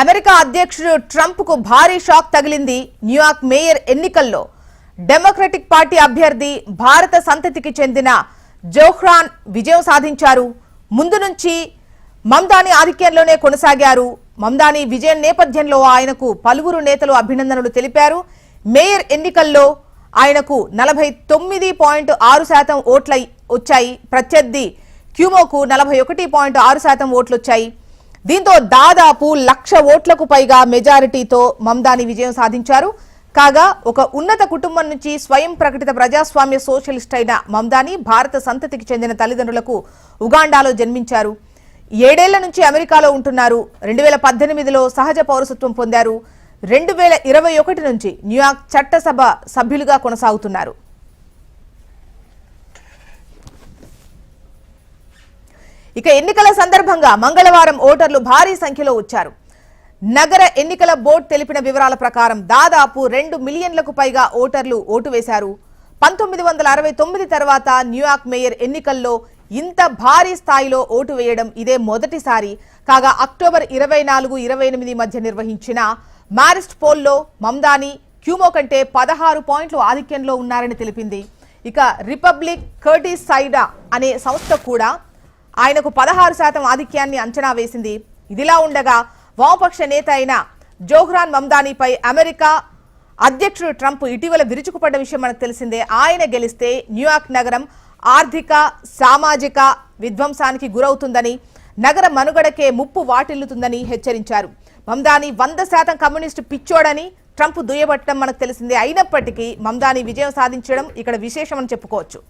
America అధ్యక్షుడు ట్రంప్కు భారీ shock తగిలింది న్యూయార్క్ మేయర్ ఎన్నికల్లో. డెమోక్రటిక్ పార్టీ అభ్యర్థి భారత సంతతికి చెందిన జోహ్రాన్ విజయం సాధించారు. ముందు నుంచి మమ్దాని ఆధిక్యంలోనే కొనసాగారు. మమ్దాని విజయం నేపథ్యంలో ఆయనకు పలువురు నేతలు అభినందనలు తెలిపారు. మేయర్ ఎన్నికల్లో ఆయనకు నలభై తొమ్మిది పాయింట్ ఆరు శాతం ఓట్ల వచ్చాయి. ప్రత్యర్థి క్యూమోకు నలభై ఒకటి పాయింట్ ఆరు శాతం ఓట్లొచ్చాయి. దీంతో దాదాపు లక్ష ఓట్లకు పైగా మెజారిటీతో మమ్దాని విజయం సాధించారు. కాగా ఒక ఉన్నత కుటుంబం నుంచి స్వయం ప్రకటిత ప్రజాస్వామ్య సోషలిస్ట్ అయిన మమ్దాని భారత సంతతికి చెందిన తల్లిదండ్రులకు ఉగాండాలో జన్మించారు. ఏడేళ్ళ నుంచి అమెరికాలో ఉంటున్నారు. రెండు వేల పద్దెనిమిదిలో సహజ పౌరసత్వం పొందారు. రెండు వేల ఇరవై ఒకటి నుంచి న్యూయార్క్ చట్టసభ సభ్యులుగా కొనసాగుతున్నారు. ఇక ఎన్నికల సందర్భంగా మంగళవారం ఓటర్లు భారీ సంఖ్యలో వచ్చారు. నగర ఎన్నికల బోర్డు తెలిపిన వివరాల ప్రకారం దాదాపు రెండు మిలియన్లకు పైగా ఓటర్లు ఓటు వేశారు. పంతొమ్మిది వందల అరవై తొమ్మిది తర్వాత న్యూయార్క్ మేయర్ ఎన్నికల్లో ఇంత భారీ స్థాయిలో ఓటు వేయడం ఇదే మొదటిసారి. కాగా అక్టోబర్ ఇరవై నాలుగు ఇరవై ఎనిమిది మధ్య నిర్వహించిన మారిస్ట్ పోల్లో మమ్దాని క్యూమో కంటే పదహారు పాయింట్లు ఆధిక్యంలో ఉన్నారని తెలిపింది. ఇక రిపబ్లిక్ కర్టీస్ సైడా అనే సంస్థ కూడా ఆయనకు పదహారు శాతం ఆధిక్యాన్ని అంచనా వేసింది. ఇదిలా ఉండగా వామపక్ష నేత అయిన జోహ్రాన్ మమ్దానీపై అమెరికా అధ్యక్షుడు ట్రంప్ ఇటీవల విరుచుకుపడ్డ విషయం మనకు తెలిసిందే. ఆయన గెలిస్తే న్యూయార్క్ నగరం ఆర్థిక సామాజిక విధ్వంసానికి గురవుతుందని నగర మనుగడకే ముప్పు వాటిల్లుతుందని హెచ్చరించారు. మమ్దాని వంద శాతం కమ్యూనిస్టు పిచ్చోడని ట్రంప్ దుయ్యబట్టడం మనకు తెలిసిందే. అయినప్పటికీ మమ్దాని విజయం సాధించడం ఇక్కడ విశేషమని చెప్పుకోవచ్చు.